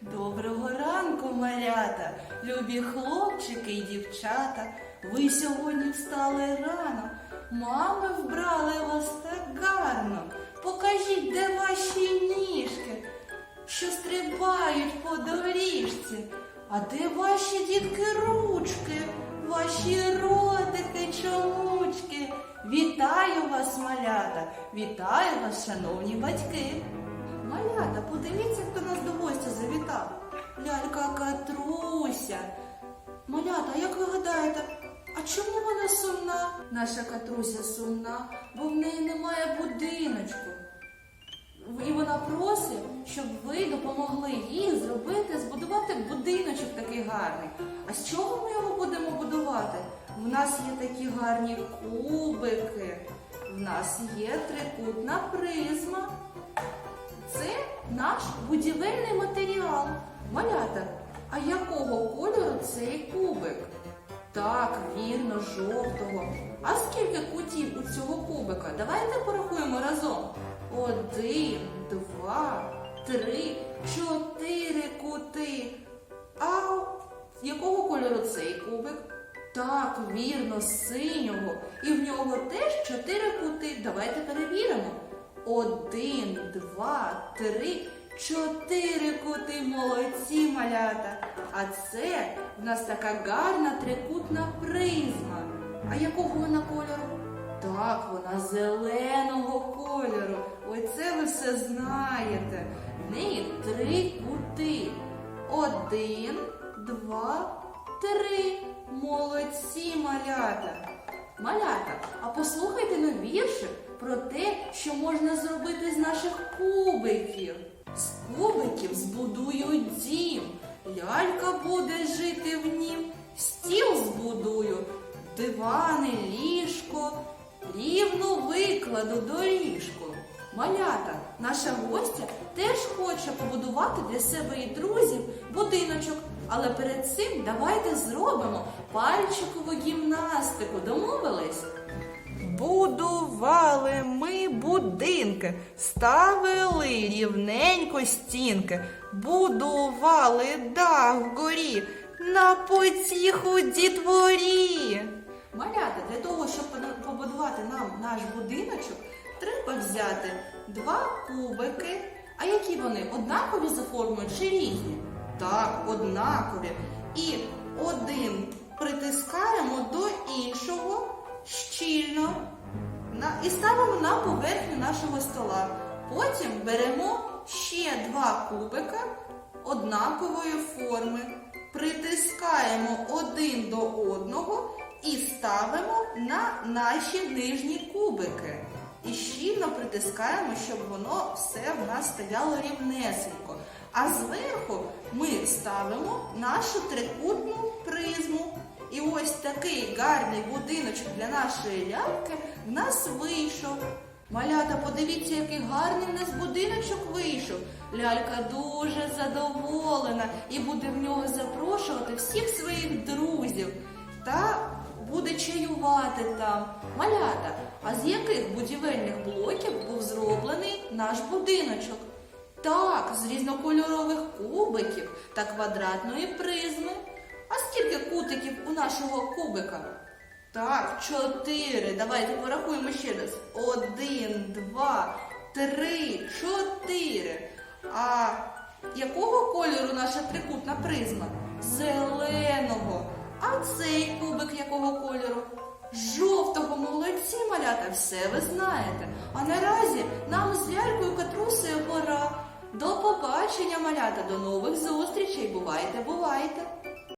Доброго ранку, малята, любі хлопчики і дівчата. Ви сьогодні встали рано, мами вбрали вас так гарно. Покажіть, де ваші ніжки, що стрибають по доріжці. А де ваші дітки ручки, ваші ротики, чомучки? Вітаю вас, малята! Вітаю вас, шановні батьки! Малята, подивіться, хто нас до гостя завітав. Лялька Катруся. Малята, як ви гадаєте, а чому вона сумна? Наша Катруся сумна, бо в неї немає будиночку. І вона просить, щоб ви допомогли їй зробити, збудувати будиночок такий гарний. А з чого ми його будемо будувати? В нас є такі гарні кубики, в нас є трикутна призма. Це наш будівельний матеріал. Малята, а якого кольору цей кубик? Так, вірно, жовтого. А скільки кутів у цього кубика? Давайте порахуємо разом. Один, два, три, чотири кути. А якого кольору цей кубик? Так, вірно, синього. І в нього теж чотири кути. Давайте перевіримо. Один, два, три, чотири кути. Молодці малята. А це в нас така гарна трикутна призма. А якого вона кольору? Так, вона зеленого кольору. Ой, це ви все знаєте. В неї три кути. Один, два, три. Молодці малята. Малята, а послухайте на віршик про те, що можна зробити з наших кубиків. З кубиків збудують дім, лялька буде жити в нім, стіл збудую, дивани, ліжко, рівну викладу доріжку. Малята, наша гостя теж хоче побудувати для себе і друзів будиночок. Але перед цим давайте зробимо пальчикову гімнастику. Домовились? Будували ми будинки, ставили рівненько стінки, будували дах вгорі на потіху дітворі. Малята, для того, щоб побудувати нам наш будиночок, треба взяти два кубики. А які вони? Однакові за формою чи різні? Так, однакові. І один притискаємо до іншого щільно і ставимо на поверхню нашого стола. Потім беремо ще два кубика однакової форми, притискаємо один до одного і ставимо на наші нижні кубики. І щільно притискаємо, щоб воно все в нас стояло рівнесенько. А зверху ми ставимо нашу трикутну призму. І ось такий гарний будиночок для нашої ляльки в нас вийшов. Малята, подивіться, який гарний в нас будиночок вийшов. Лялька дуже задоволена і буде в нього запрошувати всіх своїх друзів та буде чаювати там. Малята, а з яких будівельних блоків був зроблений наш будиночок? Так, з різнокольорових кубиків та квадратної призми. А скільки кутиків у нашого кубика? Так, чотири. Давайте порахуємо ще раз. Один, два, три, чотири. А якого кольору наша трикутна призма? Зеленого. А цей кубик якого кольору? Жовтого молодці малята, все ви знаєте. А наразі нам з лялькою Катрусею пора. До побачення, малята, до нових зустрічей. Бувайте, бувайте!